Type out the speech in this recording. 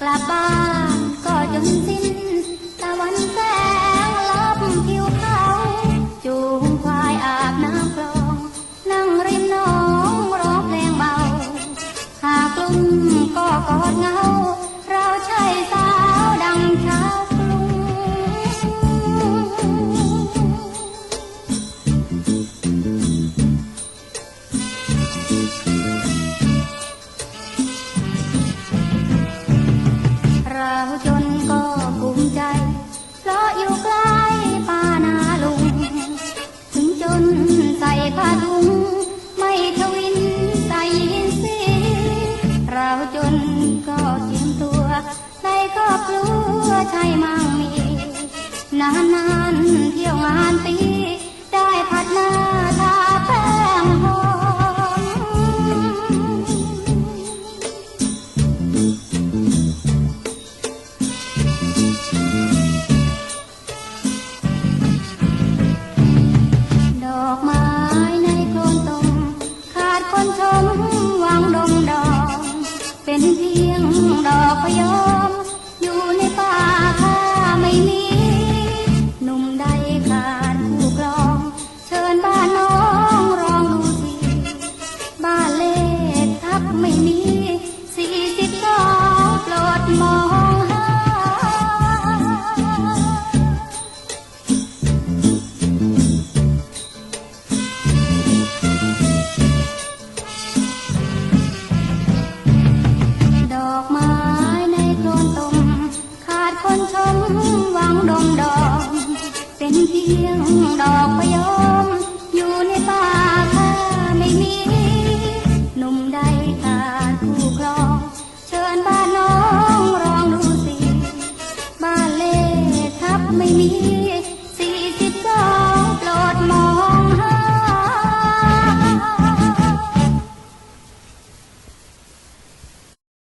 ក្លាបាក៏យំស៊ីនតាវ៉ាន់សែងលប់ភៀវខៅជួងខ្វាយអាបน้ำคลองนั่งริมน้องร้องเพลงเบาหากลุ่มก็กอดเงา ผ้าถุงไม่ทวินใส่ยิสีเราจนก็เจียมตัวใจก็อบครัวใช่มั่งมีนาน โดนตมขาดคนชมหวังดงดองเป็นเพียงดอกพยมอยู่ในป่าค่าไม่มีหนุ่มใดขาดคู่ครองเชิญบ้านน้องรองดูสิบ้านเล่ทับไม่มีสี่สิบสอ